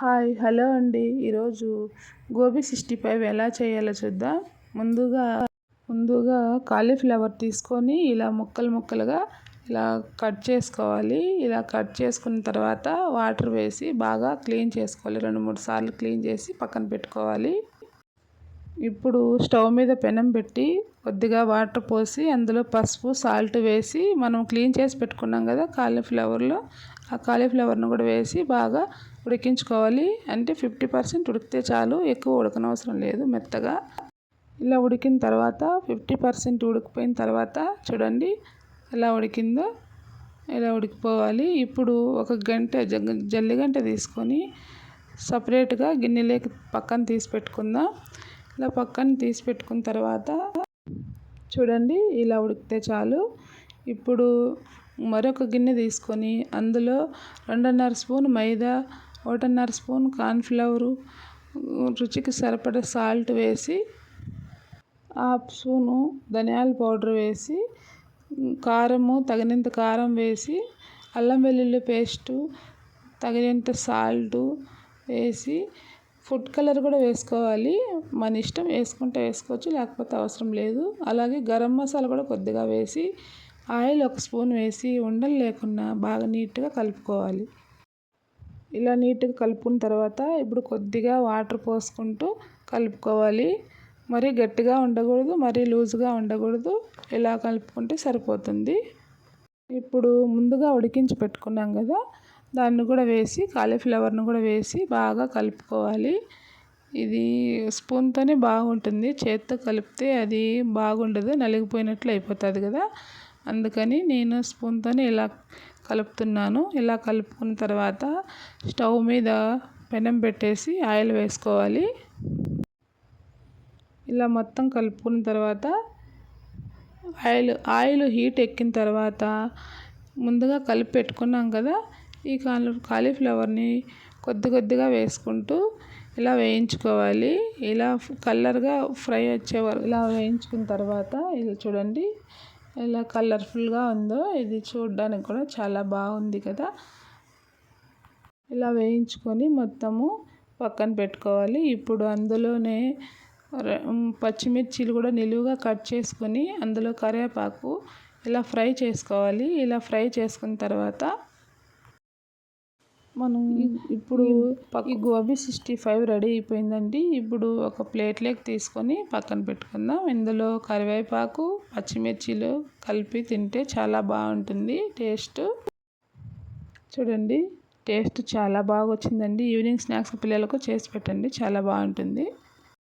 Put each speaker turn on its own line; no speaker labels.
Hi hello అండి. ఈరోజు gobi sixty five ఎలా చేయాలో చూద్దాం. ముందుగా ముందుగా కాలీఫ్లవర్ తీసుకొని ఇలా ముక్కలు ముక్కలుగా ఇలా కట్ చేసుకోవాలి. ఇలా కట్ చేసుకున్న తర్వాత వాటర్ వేసి బాగా క్లీన్ చేసుకోవాలి. రెండు మూడు సార్లు క్లీన్ చేసి పక్కన పెట్టుకోవాలి. ఇప్పుడు స్టవ్ మీద పెనం పెట్టి కొద్దిగా వాటర్ పోసి అందులో పసుపు సాల్ట్ వేసి మనం క్లీన్ చేసి పెట్టుకున్నాం కదా కాలీఫ్లవర్లో. ఆ కాలీఫ్లవర్ను కూడా వేసి బాగా ఉడికించుకోవాలి. అంటే ఫిఫ్టీ పర్సెంట్ ఉడికితే చాలు ఎక్కువ ఉడకనవసరం లేదు మెత్తగా. ఇలా ఉడికిన తర్వాత ఫిఫ్టీ పర్సెంట్ ఉడికిపోయిన తర్వాత చూడండి ఎలా ఉడికిందో ఇలా ఉడికిపోవాలి. ఇప్పుడు ఒక గంట జల్లిగంట తీసుకొని సపరేట్గా గిన్నెలోకి పక్కన తీసి పెట్టుకుందాం. ఇలా పక్కన తీసి పెట్టుకున్న తర్వాత చూడండి ఇలా ఉడికితే చాలు. ఇప్పుడు మరొక గిన్నె తీసుకొని అందులో రెండున్నర స్పూన్ మైదా ఒకటిన్నర స్పూన్ కార్న్ఫ్లవరు రుచికి సరిపడ సాల్ట్ వేసి హాఫ్ స్పూను ధనియాల పౌడర్ వేసి కారము తగినంత కారం వేసి అల్లం వెల్లుల్లి పేస్టు తగినంత సాల్టు వేసి ఫుడ్ కలర్ కూడా వేసుకోవాలి. మన ఇష్టం వేసుకుంటే వేసుకోవచ్చు లేకపోతే అవసరం లేదు. అలాగే గరం మసాలా కూడా కొద్దిగా వేసి ఆయిల్ ఒక స్పూన్ వేసి ఉండలు లేకుండా బాగా నీట్గా కలుపుకోవాలి. ఇలా నీట్గా కలుపుకున్న తర్వాత ఇప్పుడు కొద్దిగా వాటర్ పోసుకుంటూ కలుపుకోవాలి. మరీ గట్టిగా ఉండకూడదు మరీ లూజ్గా ఉండకూడదు. ఇలా కలుపుకుంటే సరిపోతుంది. ఇప్పుడు ముందుగా ఉడికించి పెట్టుకున్నాం కదా దాన్ని కూడా వేసి కాలీఫ్లవర్ను కూడా వేసి బాగా కలుపుకోవాలి. ఇది స్పూన్తోనే బాగుంటుంది. చేత్తో కలిపితే అది బాగుండదు నలిగిపోయినట్లు అయిపోతుంది కదా. అందుకని నేను స్పూన్తో ఇలా కలుపుతున్నాను. ఇలా కలుపుకున్న తర్వాత స్టవ్ మీద పెనం పెట్టేసి ఆయిల్ వేసుకోవాలి. ఇలా మొత్తం కలుపుకున్న తర్వాత ఆయిల్ ఆయిల్ హీట్ ఎక్కిన తర్వాత ముందుగా కలిపి పెట్టుకున్నాం కదా ఈ కాలి కాలీఫ్లవర్ని కొద్ది కొద్దిగా వేసుకుంటూ ఇలా వేయించుకోవాలి. ఇలా కలర్గా ఫ్రై వచ్చే వరకు ఇలా వేయించుకున్న తర్వాత ఇది చూడండి ఎలా కలర్ఫుల్గా ఉందో ఇది చూడడానికి కూడా చాలా బాగుంది కదా. ఇలా వేయించుకొని మొత్తము పక్కన పెట్టుకోవాలి. ఇప్పుడు అందులోనే పచ్చిమిర్చీలు కూడా నిలువుగా కట్ చేసుకొని అందులో కరివేపాకు ఇలా ఫ్రై చేసుకోవాలి. ఇలా ఫ్రై చేసుకున్న తర్వాత మనం ఇప్పుడు ఈ గోబీ సిక్స్టీ ఫైవ్ రెడీ అయిపోయిందండి. ఇప్పుడు ఒక ప్లేట్లోకి తీసుకొని పక్కన పెట్టుకుందాం. ఇందులో కరివేపాకు పచ్చిమిర్చిలు కలిపి తింటే చాలా బాగుంటుంది. టేస్ట్ చూడండి టేస్ట్ చాలా బాగా వచ్చిందండి. ఈవినింగ్ స్నాక్స్ పిల్లలకు చేసి పెట్టండి చాలా బాగుంటుంది.